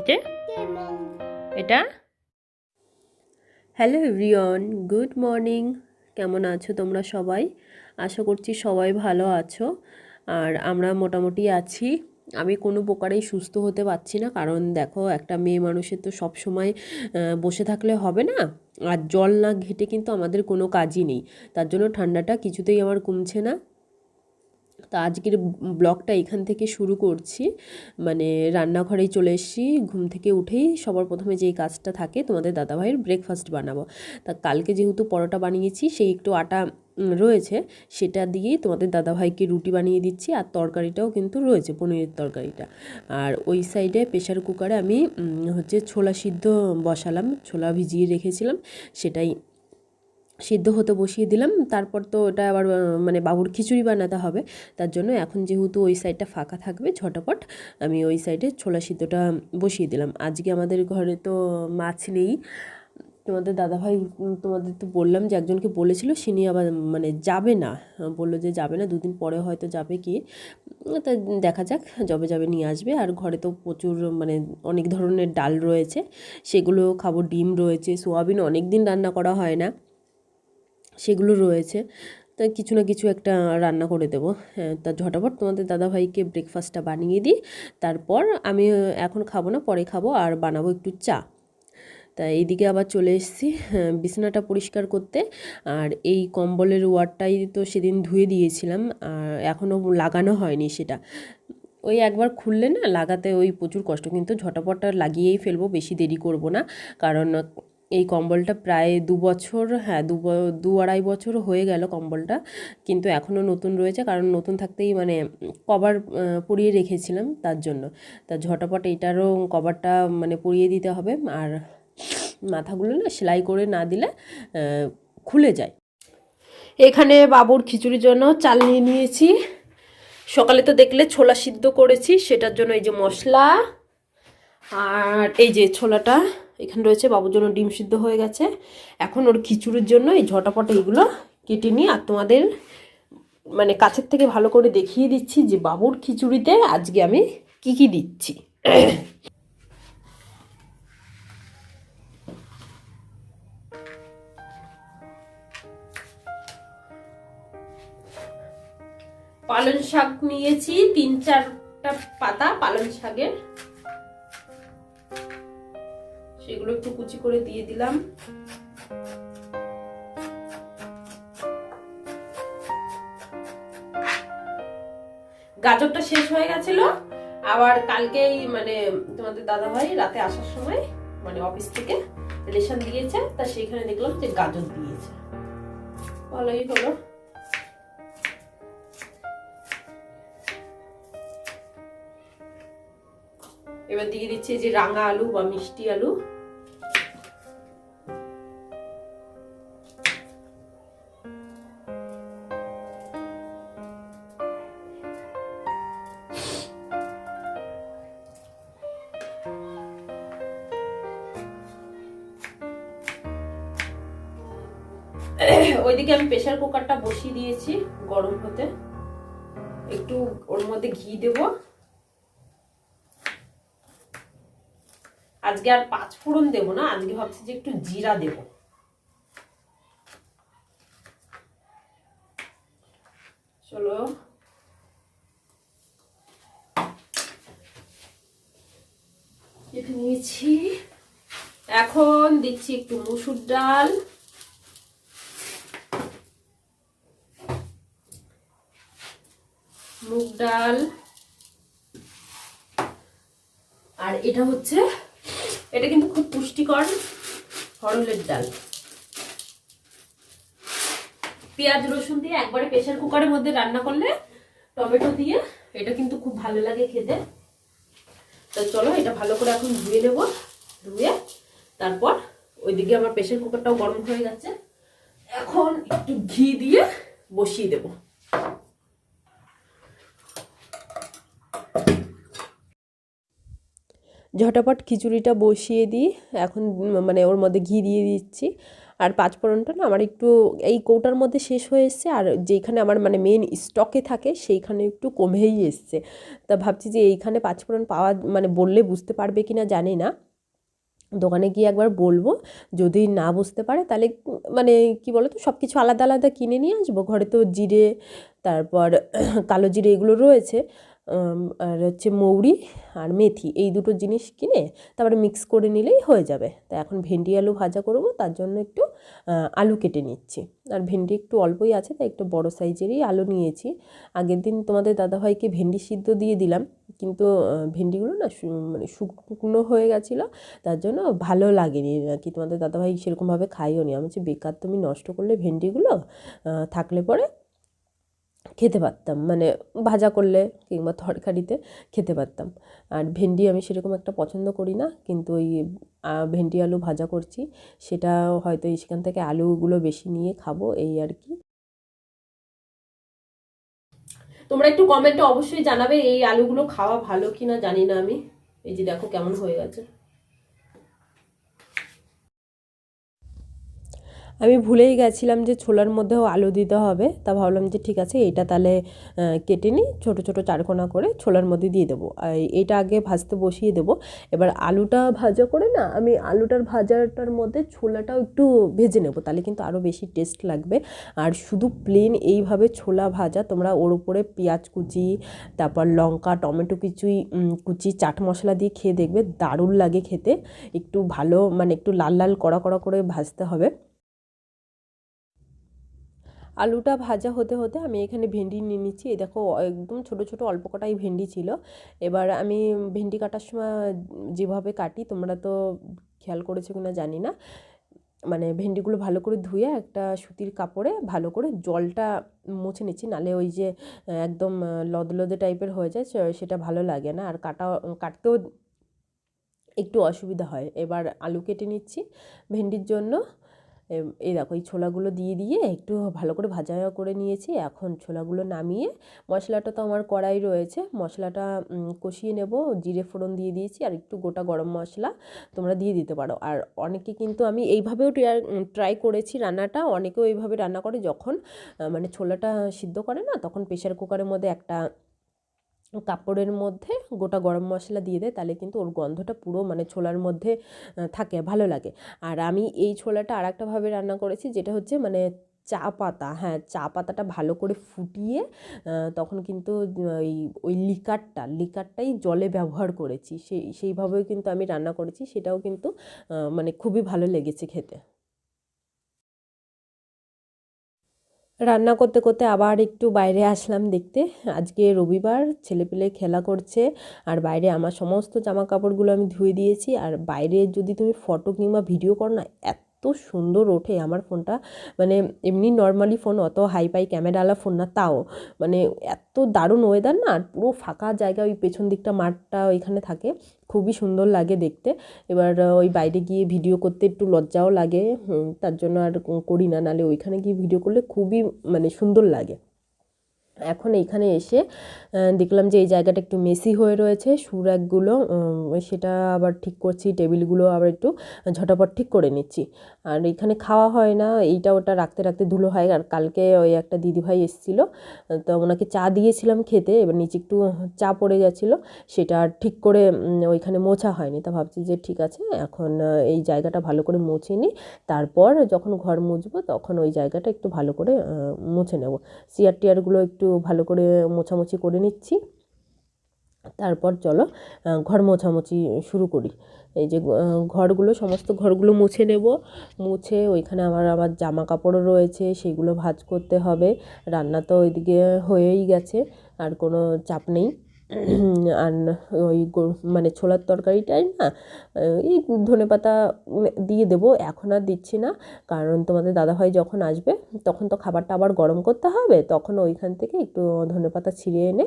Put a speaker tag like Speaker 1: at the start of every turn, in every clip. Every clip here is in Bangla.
Speaker 1: বাড়িতে এটা? হ্যালো এভরিওয়ান গুড মর্নিং কেমন আছো তোমরা সবাই? আশা করছি সবাই ভালো আছো। আর আমরা মোটামুটি আছি। আমি কোনো প্রকারেই সুস্থ হতে পারছি না। কারণ দেখো একটা মেয়ে মানুষের তো সব সময় বসে থাকলে হবে না। আর জল না ঘেটে কিন্তু আমাদের কোনো কাজই নেই। তার জন্য ঠান্ডাটা কিছুতেই আমার কমছে না। তো আজকের ব্লগটা এখান থেকে শুরু করছি। মানে রান্নাঘরেই চলে এসেছি, ঘুম থেকে উঠেই সবার প্রথমে যেই কাজটা থাকে তোমাদের দাদাভাইয়ের ব্রেকফাস্ট বানাবো। তা কালকে যেহেতু পরোটা বানিয়েছি, সেই একটু আটা রয়েছে, সেটা দিয়েই তোমাদের দাদাভাইকে রুটি বানিয়ে দিচ্ছি, আর তরকারিটাও কিন্তু রয়েছে, পনিরের তরকারিটা। আর ওই সাইডে প্রেশার কুকারে আমি হচ্ছে ছোলা সিদ্ধ বসালাম, ছোলা ভিজিয়ে রেখেছিলাম, সেটাই সিদ্ধ হতে বসিয়ে দিলাম। তারপর তো ওটা আবার মানে বাবুর খিচুড়ি বানাতে হবে। তার জন্য এখন যেহেতু ওই সাইডটা ফাঁকা থাকবে ঝটপট, আমি ওই সাইডে ছোলা সিদ্ধটা বসিয়ে দিলাম। আজকে আমাদের ঘরে তো মাছ নেই। তোমাদের দাদাভাই তোমাদের তো বললাম যে একজনকে বলেছিল, সে নিয়ে আবার মানে যাবে না। বলল যে যাবে না, দুদিন পরে হয়তো যাবে কি। তা দেখা যাক, যবে যাবে নিয়ে আসবে। আর ঘরে তো প্রচুর মানে অনেক ধরনের ডাল রয়েছে। সেগুলো খাব, ডিম রয়েছে, সোয়াবিন অনেক দিন রান্না করা হয় না। সেগুলো রয়েছে। তা কিছু না কিছু একটা রান্না করে দেবো। হ্যাঁ তা ঝটাপট তোমাদের দাদাভাইকে ব্রেকফাস্টটা বানিয়ে দিই। তারপর আমি এখন খাব না, পরে খাব, আর বানাবো একটু চা। তা এইদিকে আবার চলে এসেছি। বিছানাটা পরিষ্কার করতে। আর এই কম্বলের ওয়ারটাই তো সেদিন ধুয়ে দিয়েছিলাম, আর এখনও লাগানো হয়নি সেটা। ওই একবার খুললে না, লাগাতে ওই প্রচুর কষ্ট। কিন্তু ঝটাপটটা লাগিয়েই ফেলব, বেশি দেরি করব না। কারণ এই কম্বলটা প্রায় দু বছর হ্যাঁ দু দু আড়াই বছর হয়ে গেল কম্বলটা। কিন্তু এখনও নতুন রয়েছে, কারণ নতুন থাকতেই মানে কভার পরিয়ে রেখেছিলাম তার জন্য। তা ঝটাপট এইটারও কভারটা মানে পরিয়ে দিতে হবে। আর মাথাগুলো না সেলাই করে না দিলে খুলে যায়। এখানে বাবুর খিচুড়ির জন্য চাল নিয়ে নিয়েছি। সকালে তো দেখলে ছোলা সিদ্ধ করেছি, সেটার জন্য এই যে মশলা, আর এই যে ছোলাটা। এখানে রয়েছে বাবুর জন্য ডিম সিদ্ধ হয়ে গেছে। এখন ওর খিচুড়ির জন্য এই ঝটাপটা এইগুলো কেটে নিই আর তোমাদের মানে কাছের থেকে ভালো করে দেখিয়ে দিচ্ছি যে বাবুর খিচুড়িতে আজকে আমি কি কি দিচ্ছি। পালং শাক নিয়েছি, তিন চারটা পাতা পালং শাকের। সেগুলো একটু কুচি করে দিয়ে দিলাম। গাজরটা শেষ হয়ে গেছিল। আবার কালকেই মানে তোমাদের দাদা ভাই রাতে আসার সময় মানে অফিস থেকে রেশন দিয়েছে, তা সেখানে দেখলাম যে গাজর দিয়েছে। ভালোই হলো। এবার দিয়ে দিচ্ছি যে রাঙা আলু বা মিষ্টি আলু। ওইদিকে আমি প্রেশার কুকারটা বসিয়ে দিয়েছি গরম হতে। একটু ওর মধ্যে ঘি দেবো। আজকে আর পাঁচ ফোড়ন দেব না, আজকে ভাবছি যে একটু জিরা দেব। চলো। এখন দিচ্ছি একটু মুসুর ডাল। ডাল। আর এটা হচ্ছে, এটা কিন্তু খুব পুষ্টিকর হরলের ডাল। পেঁয়াজ, রসুন দিয়ে একবারে প্রেশার কুকারের মধ্যে রান্না করলে টমেটো দিয়ে এটা কিন্তু খুব ভালো লাগে খেতে। তো চলো এটা ভালো করে এখন ধুয়ে নেব, ধুয়ে তারপর ওইদিকে আমার প্রেশার কুকারটাও গরম হয়ে গেছে। এখন একটু ঘি দিয়ে বসিয়ে দেবো। ঝটাপট খিচুড়িটা বসিয়ে দিই। এখন মানে ওর মধ্যে ঘি দিয়ে দিচ্ছি। আর পাঁচ ফোড়নটা না আমার একটু, এই কৌটার মধ্যে শেষ হয়ে এসছে। আর যেইখানে আমার মানে মেন স্টকে থাকে, সেইখানে একটু কমেই এসছে। তা ভাবছি যে এইখানে পাঁচ ফোড়ন পাওয়া মানে বললে বুঝতে পারবে কি না জানি না। দোকানে গিয়ে একবার বলব, যদি না বুঝতে পারে তাহলে মানে কি বলো তো সব কিছু আলাদা আলাদা কিনে নিয়ে আসব। ঘরে তো জিরে, তারপর কালো জিরে এগুলো রয়েছে। আর হচ্ছে মৌরি আর মেথি, এই দুটো জিনিস কিনে তারপরে মিক্স করে নিলেই হয়ে যাবে। তা এখন ভেন্ডি আলু ভাজা করব, তার জন্য একটু আলু কেটে নিচ্ছি। আর ভেন্ডি একটু অল্পই আছে, তাই একটু বড় সাইজেরই আলু নিয়েছি। আগের দিন তোমাদের দাদাভাইকে ভেন্ডি সিদ্ধ দিয়ে দিলাম, কিন্তু ভেন্ডিগুলো না মানে শুকনো হয়ে গেছিল, তার জন্য ভালো লাগেনি। কি তোমাদের দাদাভাই সেরকমভাবে খাইও নি। আমি হচ্ছে বেকার তুমি নষ্ট করলে ভেন্ডিগুলো থাকলে পরে খেতে পারতাম। মানে ভাজা করলে কিংবা তরকারিতে খেতে পারতাম। আর ভেন্ডি আমি সেরকম একটা পছন্দ করি না, কিন্তু ওই ভেন্ডি আলু ভাজা করছি। সেটা হয়তো সেখান থেকে আলুগুলো বেশি নিয়ে খাব, এই আর কি। তোমরা একটু কমেন্টে অবশ্যই জানাবে, এই আলুগুলো খাওয়া ভালো কি না জানি না আমি। এই যে দেখো কেমন হয়ে গেছে। আমি ভুলেই গেছিলাম যে ছোলার মধ্যেও আলু দিতে হবে। তা ভাবলাম যে ঠিক আছে, এইটা তাহলে কেটে নিই, ছোটো ছোটো চারকোনা করে ছোলার মধ্যে দিয়ে দেবো। এইটা আগে ভাজতে বসিয়ে দেবো। এবার আলুটা ভাজা করে না, আমি আলুটার ভাজাটার মধ্যে ছোলাটাও একটু ভেজে নেব। তাহলে কিন্তু আরও বেশি টেস্ট লাগবে। আর শুধু প্লেন এইভাবে ছোলা ভাজা, তোমরা ওর উপরে পেঁয়াজ কুচি, তারপর লঙ্কা, টমেটো কিছুই কুচি, চাট মশলা দিয়ে খেয়ে দেখবে, দারুণ লাগে খেতে। একটু ভালো মানে একটু লাল লাল কড়া কড়া করে ভাজতে হবে। আলুটা ভাজা হতে হতে আমি এখানে ভেন্ডি নিয়ে নিচ্ছি। এই দেখো, একদম ছোটো ছোটো অল্প কটাই ভেন্ডি ছিল। এবার আমি ভেন্ডি কাটার সময় যেভাবে কাটি, তোমরা তো খেয়াল করেছ কিনা জানি না মানে ভেন্ডিগুলো ভালো করে ধুয়ে একটা সুতির কাপড়ে ভালো করে জলটা মুছে নিচ্ছি। নালে ওই যে, একদম লদলদে টাইপের হয়ে যায় সেটা ভালো লাগে না। আর কাটা, কাটতেও একটু অসুবিধা হয়। এবার আলু কেটে নিচ্ছি ভেন্ডির জন্য। এই দেখো, এই ছোলাগুলো দিয়ে দিয়ে একটু ভালো করে ভাজা করে নিয়েছি। এখন ছোলাগুলো নামিয়ে, মশলাটা তো আমার কড়াই রয়েছে, মশলাটা কষিয়ে নেব। জিরে ফোড়ন দিয়ে দিয়েছি আর একটু গোটা গরম মশলা তোমরা দিয়ে দিতে পারো। আর অনেকে কিন্তু আমি এইভাবেও ট্রাই করেছি রান্নাটা। অনেকেও এইভাবে রান্না করে যখন মানে ছোলাটা সিদ্ধ করে না, তখন প্রেশার কুকারের মধ্যে একটা কাপড়ের মধ্যে গোটা গরম মশলা দিয়ে দেয়, তাহলে কিন্তু ওর গন্ধটা পুরো মানে ছোলার মধ্যে থাকে, ভালো লাগে। আর আমি এই ছোলাটা আর একটাভাবে রান্না করেছি, যেটা হচ্ছে মানে চা পাতা। হ্যাঁ চা পাতাটা ভালো করে ফুটিয়ে তখন কিন্তু ওই ওই লিকারটা, লিকারটাই জলে ব্যবহার করেছি। সেই, সেইভাবেও কিন্তু আমি রান্না করেছি, সেটাও কিন্তু মানে খুবই ভালো লেগেছে খেতে। রান্না করতে করতে আবার একটু বাইরে আসলাম দেখতে। আজকে রবিবার, ছেলেপেলে খেলা করছে আর বাইরে আমার সমস্ত জামা কাপড়গুলো আমি ধুয়ে দিয়েছি। আর বাইরে যদি তুমি ফটো কিংবা ভিডিও করো না, এত এত সুন্দর ওঠে আমার ফোনটা। মানে এমনি নর্মালি ফোন অত হাই পাই ক্যামেরাওয়ালা ফোন না, তাও। মানে এত দারুণ ওয়েদার না পুরো ফাঁকা জায়গা ওই পেছন দিকটা মাঠটা ওইখানে থাকে। খুবই সুন্দর লাগে দেখতে। এবার ওই বাইরে গিয়ে ভিডিও করতে একটু লজ্জাও লাগে। তার জন্য আর করি না, নালে ওইখানে গিয়ে ভিডিও করলে খুবই মানে সুন্দর লাগে। এখন এইখানে এসে দেখলাম যে এই জায়গাটা একটু মেসি হয়ে রয়েছে সুরাকগুলো সেটা আবার ঠিক করছি, টেবিলগুলো আবার একটু ঝটাপট ঠিক করে নিচ্ছি। আর এখানে খাওয়া হয় না, এইটা ওটা রাখতে রাখতে ধুলো হয়। আর কালকে ওই একটা দিদিভাই এসেছিল, তো ওনাকে চা দিয়েছিলাম খেতে, এবার নিচে একটু চা পড়ে গেছিল, সেটা আর ঠিক করে ওইখানে মোছা হয়নি, তা ভাবছি যে ঠিক আছে, এখন এই জায়গাটা ভালো করে মুছে নিই। তারপর যখন ঘর মুছবো, তখন ওই জায়গাটা একটু ভালো করে মুছে নেব। চেয়ার টিয়ারগুলো একটু ভালো করে মোছামুছি করে নিচ্ছি। তারপর চলো ঘর মোছামুছি শুরু করি। এই যে ঘরগুলো, সমস্ত ঘরগুলো মুছে নেব। মুছে ওইখানে আমার আমার জামা কাপড়ও রয়েছে, সেগুলো ভাজ করতে হবে। রান্না তো ওইদিকে হয়েই গেছে, আর কোনো চাপ নেই। আর ওই মানে ছোলার তরকারিটাই না এই ধনে পাতা দিয়ে দেবো, এখন আর দিচ্ছি না। কারণ তোমাদের দাদাভাই যখন আসবে, তখন তো খাবারটা আবার গরম করতে হবে, তখন ওইখান থেকে একটু ধনে পাতা ছিঁড়ে এনে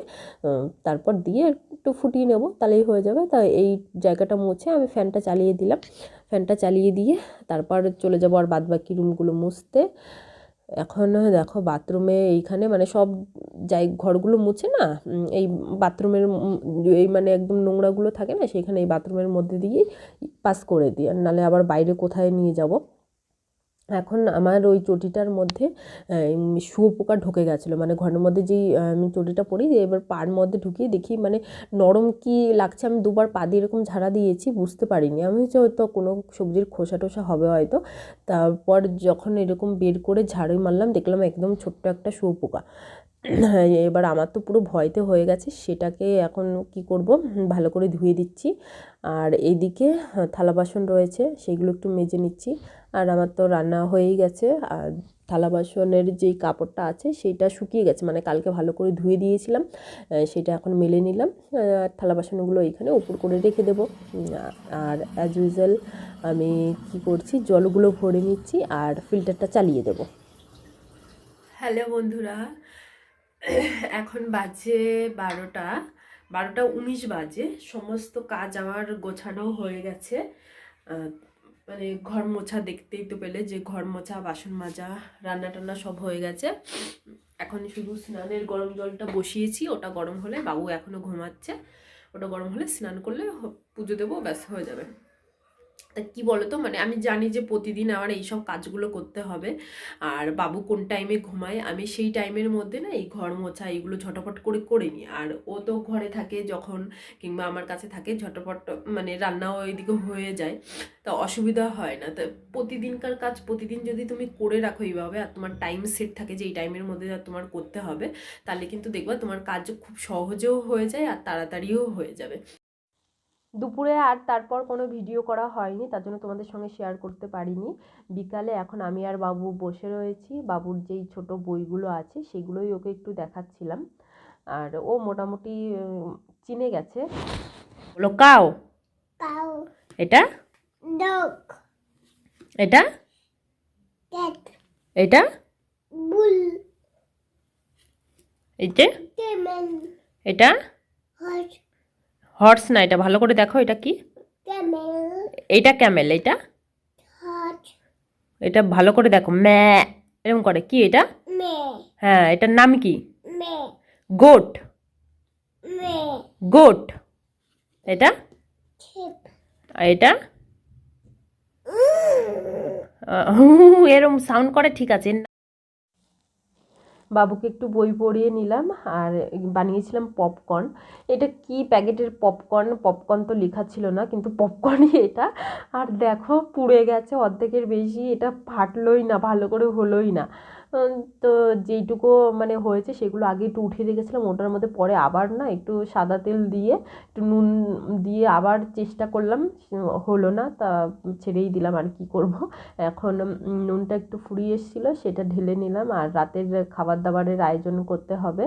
Speaker 1: তারপর দিয়ে একটু ফুটিয়ে নেব, তাহলেই হয়ে যাবে। তা এই জায়গাটা মুছে আমি ফ্যানটা চালিয়ে দিলাম। ফ্যানটা চালিয়ে দিয়ে তারপর চলে যাব আর বাদবাকি রুমগুলো মুছতে। এখন দেখো বাথরুমে এইখানে মানে সব যাই ঘরগুলো মুছে না এই বাথরুমের এই মানে একদম নোংরাগুলো থাকে না সেখানে এই বাথরুমের মধ্যে দিয়েই পাস করে দিই। আর নাহলে আবার বাইরে কোথায় নিয়ে যাব? এখন আমার ওই চটিটার মধ্যে শুয়োপোকা ঢুকে গেছিল। মানে ঘরের মধ্যে যেই আমি চটিটা পরি এবার পার মধ্যে ঢুকিয়ে দেখি মানে নরম কি লাগছে, আমি দুবার পা দিয়ে এরকম ঝাড়া দিয়েছি, বুঝতে পারিনি। আমি হচ্ছে হয়তো কোনো সবজির খোসা টোসা হবে হয়তো। তারপর যখন এরকম বের করে ঝাড়ু মারলাম, দেখলাম একদম ছোট্ট একটা শুয়োপোকা। এবার আমার তো পুরো ভয়তে হয়ে গেছে, সেটাকে এখন কি করব? ভালো করে ধুয়ে দিচ্ছি। আর এইদিকে থালা বাসন রয়েছে, সেগুলো একটু মেজে নিচ্ছি। আর আমার তো রান্না হয়েই গেছে, আর থালা বাসনের যেই কাপড়টা আছে সেইটা শুকিয়ে গেছে মানে কালকে ভালো করে ধুয়ে দিয়েছিলাম সেটা এখন মেলে নিলাম। আর থালা বাসনগুলো এইখানে উপর করে রেখে দেবো। আর অ্যাজ ইউজুয়াল আমি কি করছি, জলগুলো ভরে নিচ্ছি, আর ফিল্টারটা চালিয়ে দেবো। হ্যালো বন্ধুরা এখন বাজে বারোটা বারোটা উনিশ বাজে। সমস্ত কাজ আমার গোছানো হয়ে গেছে। মানে ঘর মোছা দেখতেই তো পেলে যে ঘর মোছা, বাসন মাজা, রান্না টান্না সব হয়ে গেছে। এখন শুধু স্নানের গরম জলটা বসিয়েছি, ওটা গরম হলে বাবু এখনও ঘুমাচ্ছে। ওটা গরম হলে স্নান করলে পুজো দেবো, ব্যাস হয়ে যাবে। তা কি বলতো? মানে আমি জানি যে প্রতিদিন আমার এইসব কাজগুলো করতে হবে। আর বাবু কোন টাইমে ঘুমায়? আমি সেই টাইমের মধ্যে না এই ঘর মোছা এইগুলো ঝটপট করে করে নিই। আর ও তো ঘরে থাকে যখন কিংবা আমার কাছে থাকে ঝটপট মানে রান্নাও ওইদিকে হয়ে যায়। তা অসুবিধা হয় না। তা প্রতিদিনকার কাজ প্রতিদিন যদি তুমি করে রাখো এইভাবে আর তোমার টাইম সেট থাকে যে এই টাইমের মধ্যে তোমার করতে হবে, তাহলে কিন্তু দেখবা তোমার কাজ খুব সহজেও হয়ে যায় আর তাড়াতাড়িও হয়ে যাবে। দুপুরে আর তারপর কোনো ভিডিও করা হয়নি তার জন্য তোমাদের সঙ্গে শেয়ার করতে পারিনি। বিকালে এখন আমি আর বাবু বসে রয়েছি বাবুর যেই ছোট বইগুলো আছে সেগুলোই ওকে একটু দেখাচ্ছিলাম। আর ও মোটামুটি চিনে গেছে। বলো কাও? এটা? এটা? এটা? এটা? এটা হর্স না এটা ভালো করে দেখো এটা কি? এটা ক্যামেল এটা? এটা ভালো করে দেখো ম্যা এরকম করে কি এটা? হ্যাঁ এটার নাম কি? গোট। গোট। এটা? এটা? এরম সাউন্ড করে ঠিক আছে। বাবুকে একটু বই পড়িয়ে নিলাম আর বানিয়েছিলাম পপকর্ন এটা কি প্যাকেটের পপকর্ন পপকর্ন তো লেখা ছিল না, কিন্তু পপকর্নই এটা। আর দেখো পুড়ে গেছে অর্ধেকের বেশি, এটা ফাটলোই না, ভালো করে হলোই না। তো যেইটুকু মানে হয়েছে সেগুলো আগে একটু উঠিয়ে রেখেছিলাম। ওটার মধ্যে পরে আবার না একটু সাদা তেল দিয়ে, একটু নুন দিয়ে আবার চেষ্টা করলাম। হলো না, তা ছেড়েই দিলাম আর কি করব। এখন নুনটা একটু ফুরিয়ে এসেছিল, সেটা ঢেলে নিলাম। আর রাতের খাবার দাবারের আয়োজন করতে হবে।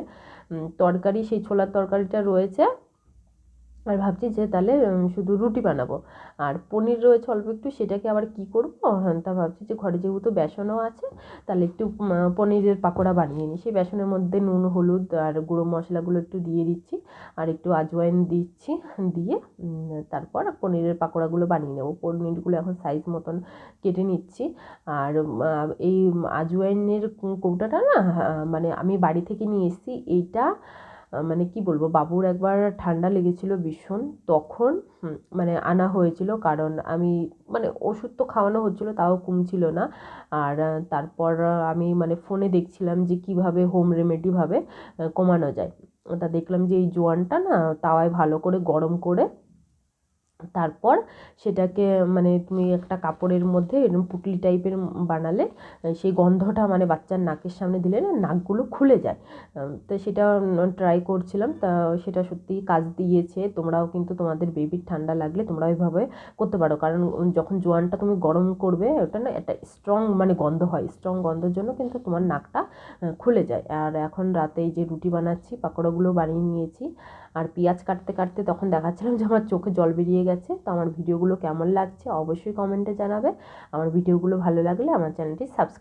Speaker 1: তরকারি, সেই ছোলার তরকারিটা রয়েছে। আর ভাবছি যে তাহলে শুধু রুটি বানাবো। আর পনির রয়েছে অল্প একটু সেটাকে আবার কি করব? হ্যাঁ, তা ভাবছি যে ঘরে যেহেতু বেসনও আছে তাহলে একটু পনিরের পাকোড়া বানিয়ে নিই। সেই বেসনের মধ্যে নুন হলুদ আর গুঁড়ো মশলাগুলো একটু দিয়ে দিচ্ছি। আর একটু আজওয়াইন দিচ্ছি দিয়ে তারপর পনিরের পাকোড়াগুলো বানিয়ে নেব। পনিরগুলো এখন সাইজ মতন কেটে নিচ্ছি। আর এই আজওয়াইনের কৌটাটা না মানে আমি বাড়ি থেকে নিয়ে এসেছি এইটা মানে কি বলব, বাবুর একবার ঠান্ডা লেগেছিল ভীষণ। তখন মানে আনা হয়েছিল কারণ আমি মানে ওষুধ তো খাওয়ানো হচ্ছিল, তাও কমছিল না। আর তারপর আমি মানে ফোনে দেখছিলাম যে কীভাবে হোম রেমেডিভাবে কমানো যায়। তা দেখলাম যে এই জোয়ানটা না তাওয়ায় ভালো করে, গরম করে তারপর সেটাকে মানে তুমি একটা কাপড়ের মধ্যে এরকম পুটলি টাইপের বানালে সেই গন্ধটা মানে বাচ্চার নাকের সামনে দিলে না নাকগুলো খুলে যায়। তো সেটা ট্রাই করছিলাম, তা সেটা সত্যিই কাজ দিয়েছে। তোমরাও কিন্তু তোমাদের বেবির ঠান্ডা লাগলে তোমরা ওইভাবে করতে পারো। কারণ যখন জোয়ানটা তুমি গরম করবে, ওটা না একটা স্ট্রং মানে গন্ধ হয়। স্ট্রং গন্ধের জন্য কিন্তু তোমার নাকটা খুলে যায়। আর এখন রাতে এই যে রুটি বানাচ্ছি, পাকোড়াগুলো বানিয়ে নিয়েছি। আর পেঁয়াজ কাটতে কাটতে তখন দেখাচ্ছিলাম যে আমার চোখে জল বেরিয়ে গেছে। তো আমার ভিডিওগুলো কেমন লাগছে অবশ্যই কমেন্টে জানাবে। আমার ভিডিওগুলো ভালো লাগলে আমার চ্যানেলটি সাবস্ক্রাইব